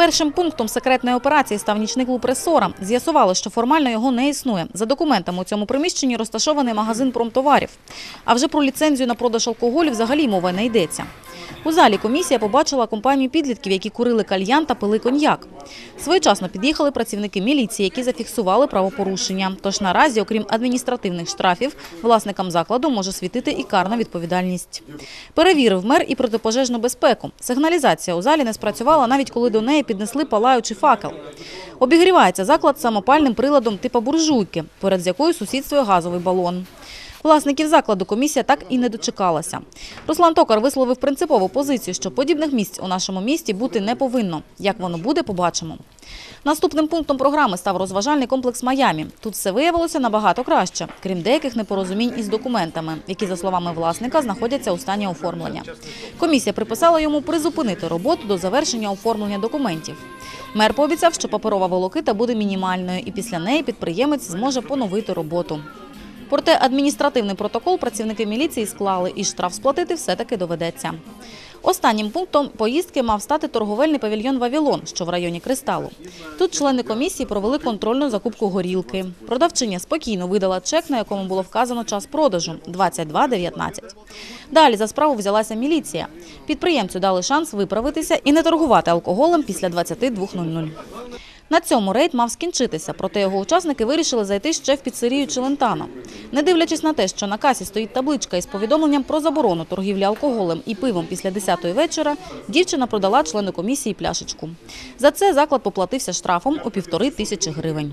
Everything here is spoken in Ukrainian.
Першим пунктом секретної операції став нічний клуб «Ресора». З'ясувало, що формально його не існує. За документами у цьому приміщенні розташований магазин промтоварів. А вже про ліцензію на продаж алкоголю взагалі мова не йдеться. У залі комісія побачила компанію підлітків, які курили кальян та пили коньяк. Своєчасно під'їхали працівники міліції, які зафіксували правопорушення. Тож наразі, окрім адміністративних штрафів, власникам закладу може світити і карна відповідальність. Перевірив мер і протипожежну безпеку. Сигналізація у залі не спрацювала, навіть коли до неї піднесли палаючий факел. Обігрівається заклад самопальним приладом типу буржуйки, перед якою сусідствує газовий балон. Власників закладу комісія так і не дочекалася. Руслан Токар висловив принципову позицію, що подібних місць у нашому місті бути не повинно. Як воно буде, побачимо. Наступним пунктом програми став розважальний комплекс Майамі. Тут все виявилося набагато краще, крім деяких непорозумінь із документами, які, за словами власника, знаходяться у стані оформлення. Комісія приписала йому призупинити роботу до завершення оформлення документів. Мер пообіцяв, що паперова волокита буде мінімальною, і після неї підприємець зможе поновити роботу. Проте адміністративний протокол працівники міліції склали, і штраф сплатити все-таки доведеться. Останнім пунктом поїздки мав стати торговельний павільйон «Вавілон», що в районі Кристалу. Тут члени комісії провели контрольну закупку горілки. Продавчиня спокійно видала чек, на якому було вказано час продажу – 22.19. Далі за справу взялася міліція. Підприємцю дали шанс виправитися і не торгувати алкоголем після 22.00. На цьому рейд мав скінчитися, проте його учасники вирішили зайти ще в піцерію Челентано. Не дивлячись на те, що на касі стоїть табличка із повідомленням про заборону торгівлі алкоголем і пивом після 10-ї вечора, дівчина продала члену комісії пляшечку. За це заклад поплатився штрафом у півтори тисячі гривень.